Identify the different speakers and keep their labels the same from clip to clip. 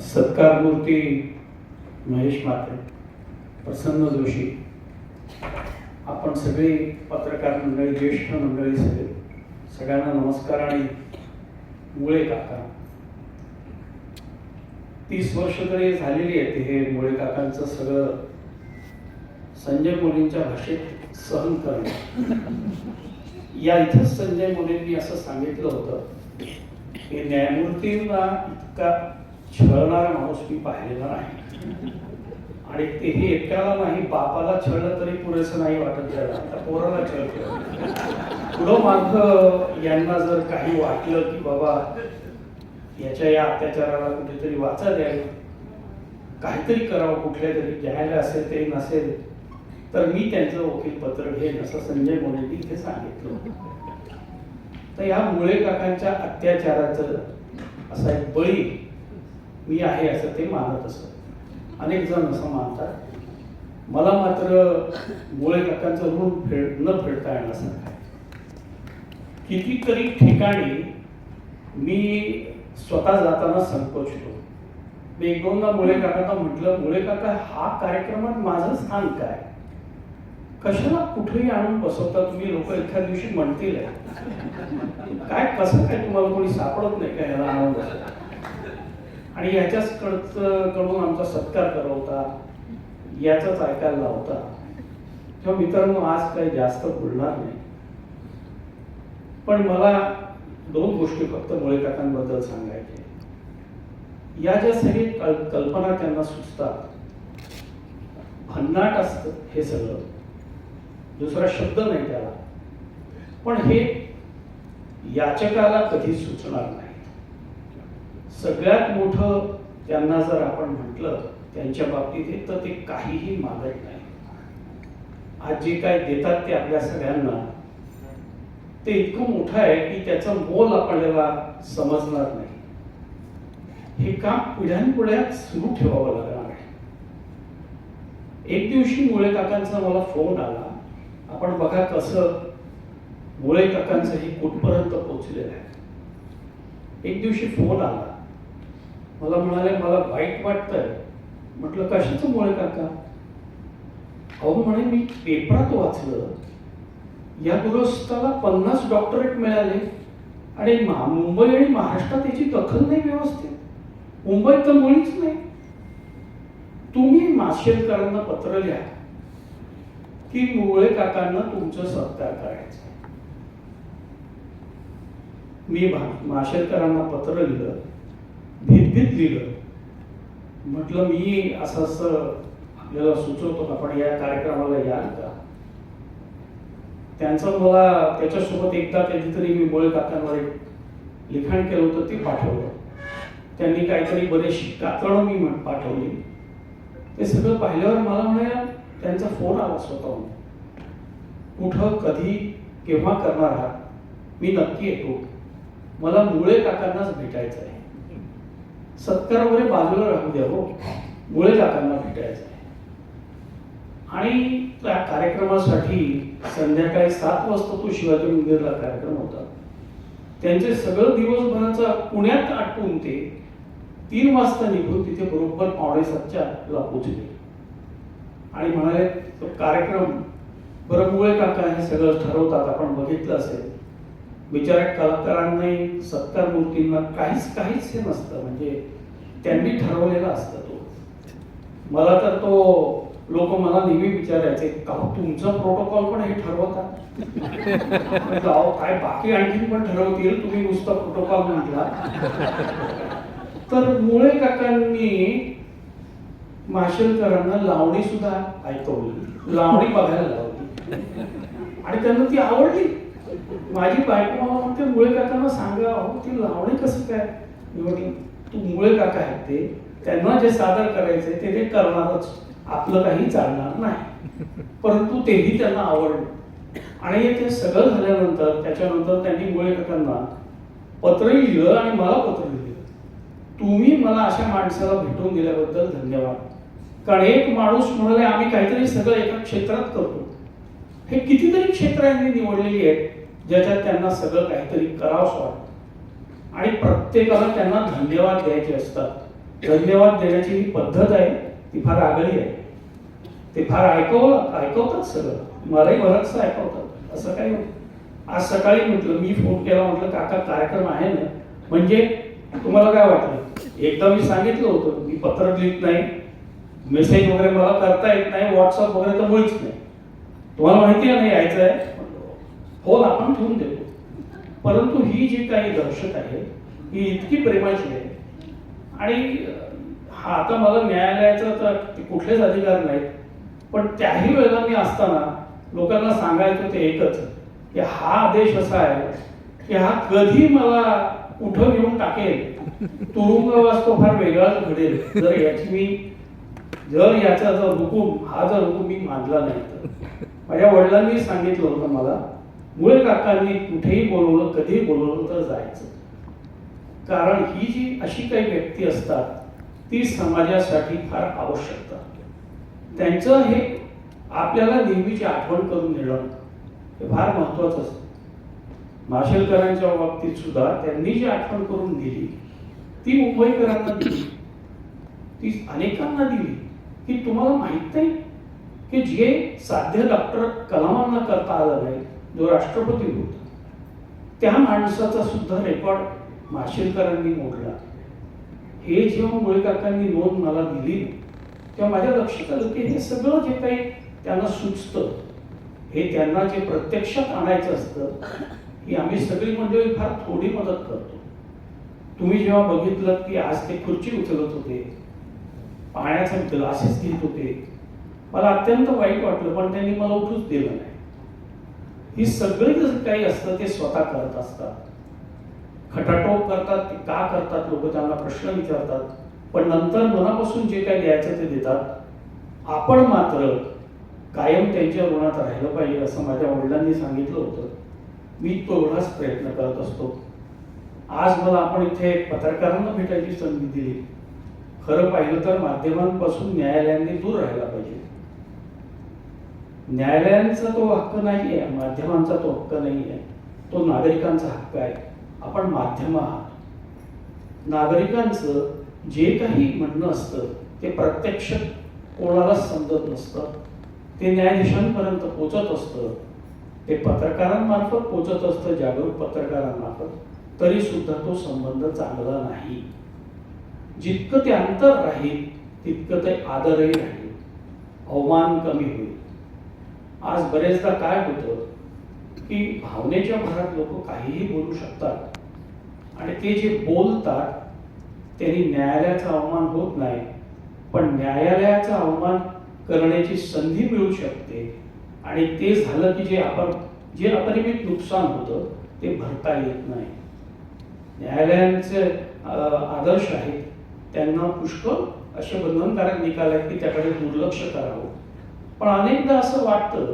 Speaker 1: सत्कारमूर्ती महेश मात्रे प्रसन्न जोशी. आपण सगळी पत्रकार मंडळी ज्येष्ठ मंडळी सगळे सगळ्यांना नमस्कार आणि मुळे काका. तीस वर्ष तरी झालेली आहेत हे मुळे काकांचं सगळं संजय मुलींच्या भाषेत सहन करणं. या इथंच संजय मुलींनी असं सांगितलं होतं की न्यायमूर्तींना इतका छळणारा माणूस मी पाहिलेला नाही. आणि तेही एकट्याला नाही बापाला छळलं तरी पुरेसं नाही वाटत त्याला आता पोराला छळत पुढं माग यांना जर काही वाटलं की बाबा याच्या या अत्याचाराला कुठेतरी वाचा द्यावी. काहीतरी करावं कुठल्या तरी घ्यायला असेल ते नसेल तर मी त्यांचं वकील पत्र घेईन असं संजय मोरेंनी इथे सांगितलं तर या मुळे काकांच्या अत्याचाराचं असा एक बळी मी आहे असं ते मानत असत. अनेक जण असं मानतात. मला मात्र मुळे काकांचं ऋण फेड न फेडता येण्यासारखं आहे. कितीतरी ठिकाणी मी स्वतः जाताना संकोचतो मी एक दोनदा मुळे काकांना म्हटलं मुळे काका हा कार्यक्रमात माझं स्थान काय? कशाला कुठेही आणून बसवता तुम्ही? लोक एखाद्या दिवशी म्हणतील. काय कसं काय तुम्हाला कोणी सापडत नाही का याला आणून बसवता? आणि याच्याच कडचं कडून आमचा सत्कार करवता याचाच ऐकायला लावता. तेव्हा मित्रांनो आज काही जास्त बोलणार नाही. पण मला दोन गोष्टी फक्त मुळे काकांबद्दल सांगायचे या ज्या सगळी कल- कल्पना त्यांना सुचतात भन्नाट असत हे सगळं. दुसरा शब्द नाही त्याला. पण हे याचकाला कधी सुचणार नाही. सगळ्यात मोठं त्यांना जर आपण म्हटलं त्यांच्या बाबतीत हे, तर ते काहीही मागत नाही. आज जे काय देतात ते आपल्या सगळ्यांना. ते इतकं मोठं आहे की त्याचं मोल आपल्याला समजणार नाही. हे काम पिढ्यानपिढ्या सुरू ठेवावं लागणार आहे. एक दिवशी मुळे काकांचा मला फोन आला. आपण बघा कसं मुळे काकांचं हे कुठपर्यंत पोहोचलेलं आहे. एक दिवशी फोन आला. मला म्हणाले मला वाईट वाटतंय. म्हटलं कशाचं मुळे काका? अहो म्हणे मी पेपरात वाचलं. या दुरुस्ताला पन्नास डॉक्टरेट मिळाले आणि मुंबई आणि महाराष्ट्रात याची दखल नाही व्यवस्थित. मुंबईत तर मुळीच नाही. तुम्ही माशेलकरांना पत्र लिहा की मुळे काकांना तुमचं सत्कार करायचं मी भा- माशेलकरांना पत्र लिहिलं. भीत लिहिलं म्हटलं मी असं असं आपल्याला सुचवतो का? आपण या कार्यक्रमाला याल का त्यांचं मला त्याच्यासोबत एकदा कधीतरी मी मुळे काकांवर एक लिखाण केलं होतं ते पाठवलं. त्यांनी काहीतरी बरेचशी कातळं मी पाठवली. ते सगळं पाहिल्यावर मला म्हणे त्यांचा फोन आला स्वतःहून. कुठं कधी केव्हा करणार आहात मी नक्की येतो. मला मुळे काकांनाच भेटायचं आहे सत्कार वगैरे बाजूला राहू द्या हो. मुळे काकांना भेटायचं. आहे आणि त्या कार्यक्रमासाठी संध्याकाळी सात वाजता तो शिवाजी मंदिरला कार्यक्रम होता. त्यांचे सगळं दिवसभराचा पुण्यात आटपून ते तीन वाजता निघून तिथे बरोबर पावणे सातच्या ला पोचले आणि म्हणाले तो कार्यक्रम बरं मुळे काका हे सगळं ठरवतात आपण बघितलं असेल. बिचाऱ्या कलाकारांनी सत्कार मूर्तींना काहीच काहीच हे नसतं. म्हणजे त्यांनी ठरवलेला असतं तो. मला तर तो लोक मला नेहमी विचारायचे का तुमचा प्रोटोकॉल पण हे ठरवता? अहो काय बाकी आणखीन पण ठरवतील? तुम्ही नुसता प्रोटोकॉल म्हटला. तर मुळे काकांनी माशेलकरांना लावणी सुद्धा ऐकवली. लावणी बघायला लावली. आणि त्यांना ती आवडली. माझी बायको मला म्हणते मुळे काकांना सांगा अहो ती लावणी कसं काय? मी तू मुळे काका आहेत ते. त्यांना जे सादर करायचे ते ते करणारच. आपलं काही चालणार नाही. परंतु तेही त्यांना आवडलं. आणि ते सगळं झाल्यानंतर त्याच्यानंतर त्यांनी मुळे काकांना पत्र लिहिलं आणि मला पत्र लिहिलं. तुम्ही मला अशा माणसाला भेटून दिल्याबद्दल धन्यवाद. कारण एक माणूस म्हणाले आम्ही काहीतरी सगळं एका क्षेत्रात करतो. हे कितीतरी क्षेत्र यांनी निवडलेली आहेत. ज्याच्यात त्यांना सगळं काहीतरी करावं वाटतं. आणि प्रत्येकाला त्यांना धन्यवाद द्यायचे असतात. धन्यवाद देण्याची ही पद्धत आहे ती फार आगळी आहे. ते फार ऐकव ऐकवतात सगळं. मलाही बरंचसं ऐकवतात. असं काही नाही. आज सकाळी म्हटलं मी फोन केला म्हटलं काका कार्यक्रम आहे ना. म्हणजे तुम्हाला काय वाटलं? एकदा मी सांगितलं होतं मी पत्र लिहित नाही. मेसेज वगैरे मला करता येत नाही. व्हॉट्सअप वगैरे तर मुळीच नाही. तुम्हाला माहिती आहे ना यायचं आहे फोन आपण ठेवून देतो परंतु ही जी काही दहशत आहे ही इतकी प्रेमाची आहे. आणि हा आता मला न्यायालयाचा तर कुठलेच अधिकार नाहीत. पण त्याही वेळेला मी असताना लोकांना सांगायचं ते एकच की हा आदेश असा आहे की हा कधी मला कुठं घेऊन टाकेल? तुरुंगवास तो फार वेगळाच घडेल. जर याची मी जर याचा जर हुकूम हा जर हुकूम मी मानला नाही तर. माझ्या वडिलांनी सांगितलं होतं मला मुळे काकांनी कुठेही बोलवलं कधीही बोलवलं तर जायचं. कारण ही जी अशी काही व्यक्ती असतात ती समाजासाठी फार आवश्यकता त्यांचं हे आपल्याला नेहमीची आठवण करून देणं हे फार महत्वाचं असतं. माशेलकरांच्या बाबतीत सुद्धा त्यांनी जी आठवण करून दिली ती मुंबईकरांना दिली. ती अनेकांना दिली की तुम्हाला माहीत नाही की जे साध्य डॉक्टर कलामांना करता आलं नाही जो राष्ट्रपती होता त्या माणसाचा सुद्धा रेकॉर्ड माशेलकरांनी मोडला. हे जेव्हा मुळेकाकांनी नोंद मला दिली तेव्हा माझ्या लक्षात आलं की हे सगळं जे काही त्यांना सुचतं हे त्यांना जे प्रत्यक्षात आणायचं असतं ही आम्ही सगळी मंडळी फार थोडी मदत करतो. तुम्ही जेव्हा बघितलं की आज ते खुर्ची उचलत होते पाण्याचा ग्लासेस घेत होते मला अत्यंत वाईट वाटलं पण त्यांनी मला उठूच दिलं नाही. ही सगळी काही असतं ते स्वतः करत असतात. खटाटोप करतात ते का करतात? लोक त्यांना प्रश्न विचारतात. पण नंतर मनापासून जे काही द्यायचं ते देतात. आपण मात्र कायम त्यांच्या ऋणात राहिलं पाहिजे असं माझ्या वडिलांनी सांगितलं होतं. मी तेवढाच प्रयत्न करत असतो. आज मला आपण इथे पत्रकारांना भेटायची संधी दिली. खरं पाहिलं तर माध्यमांपासून न्यायालयांनी दूर राहायला पाहिजे. न्यायालयांचा तो हक्क नाही आहे माध्यमांचा तो हक्क नाही आहे तो नागरिकांचा हक्क आहे. आपण माध्यम आहात. नागरिकांचं जे काही म्हणणं असतं ते प्रत्यक्ष कोणालाच समजत नसतं. ते न्यायाधीशांपर्यंत पोचत असतं. ते पत्रकारांमार्फत पोचत असतं जागरूक पत्रकारांमार्फत. तरी सुद्धा तो संबंध चांगला नाही. जितकं ते अंतर राहील तितकं ते आदरही राहील. अवमान कमी होईल. आज बरेचदा काय होतं की भावनेच्या भरात लोक काहीही बोलू शकतात आणि ते जे बोलतात त्यांनी न्यायालयाचा अवमान होत नाही पण न्यायालयाचा अवमान करण्याची संधी मिळू शकते आणि ते झालं की जे आपण जे अपरिमित नुकसान होतं ते भरता येत नाही. न्यायालयांचे आदर्श आहेत त्यांना पुष्कळ असे बंधनकारक निकाल आहेत की त्याकडे दुर्लक्ष करावं. पण अनेकदा असं वाटतं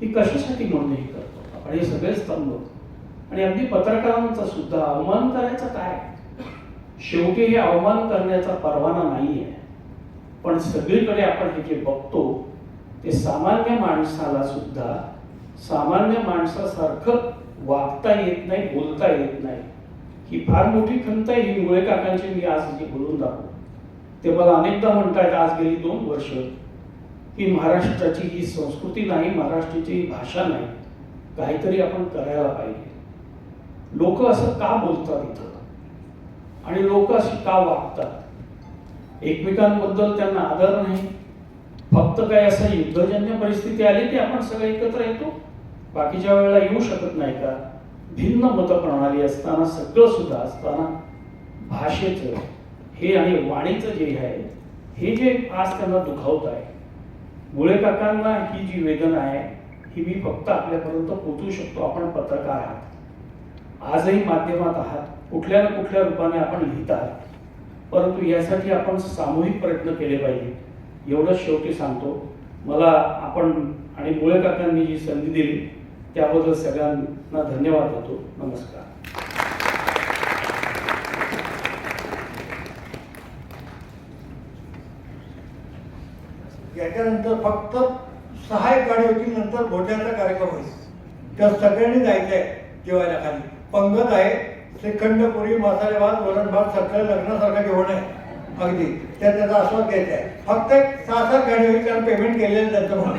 Speaker 1: की कशासाठी म्हणून हे करतो आपण? हे सगळेच स्तंभ. आणि अगदी पत्रकारांचा सुद्धा अवमान करायचा काय? शेवटी हे अवमान करण्याचा परवाना नाही आहे पण सगळीकडे आपण हे जे बघतो ते सामान्य माणसाला सुद्धा सामान्य माणसासारखं वागता येत नाही बोलता येत नाही. ही फार मोठी खंत आहे. ही मुळे काकांची मी आज जे बोलून दाखवतो. ते मला अनेकदा म्हणतायत आज गेली दोन वर्ष. की महाराष्ट्राची ही संस्कृती नाही महाराष्ट्राची ही भाषा नाही काहीतरी आपण करायला पाहिजे. लोक असं का बोलतात इथं? आणि लोक अशी का वागतात? एकमेकांबद्दल त्यांना आदर नाही. फक्त काय असं युद्धजन्य परिस्थिती आली की आपण सगळे एकत्र येतो. बाकीच्या वेळेला येऊ शकत नाही का? भिन्न मतप्रणाली असताना सगळं सुद्धा असताना भाषेचं हे आणि वाणीचं जे आहे हे जे आज त्यांना दुखावत आहे मुळे काकांना ही जी वेदना आहे ही मी फक्त आपल्यापर्यंत पोचू शकतो. आपण पत्रकार आहात. आजही माध्यमात आहात. कुठल्या ना कुठल्या रूपाने आपण लिहित आहात. परंतु यासाठी आपण सामूहिक प्रयत्न केले पाहिजे एवढंच शेवटी सांगतो. मला आपण आणि मुळे काकांनी जी संधी दिली त्याबद्दल सगळ्यांना धन्यवाद देतो. नमस्कार.
Speaker 2: त्याच्यानंतर फक्त सहा एक गाडी होती नंतर घोट्याचा कार्यक्रम होईल. त्या सगळ्यांनी जायचं आहे जेवायला खाली. पंगत आहे श्रीखंड पुरी मसाले भात वरण भात सगळं लग्नासारखं जेवण आहे. अगदी. त्या त्याचा आस्वाद घ्यायचा आहे. फक्त एक सहा सात गाडी होईल कारण पेमेंट केलेलं त्यांचं म्हणून.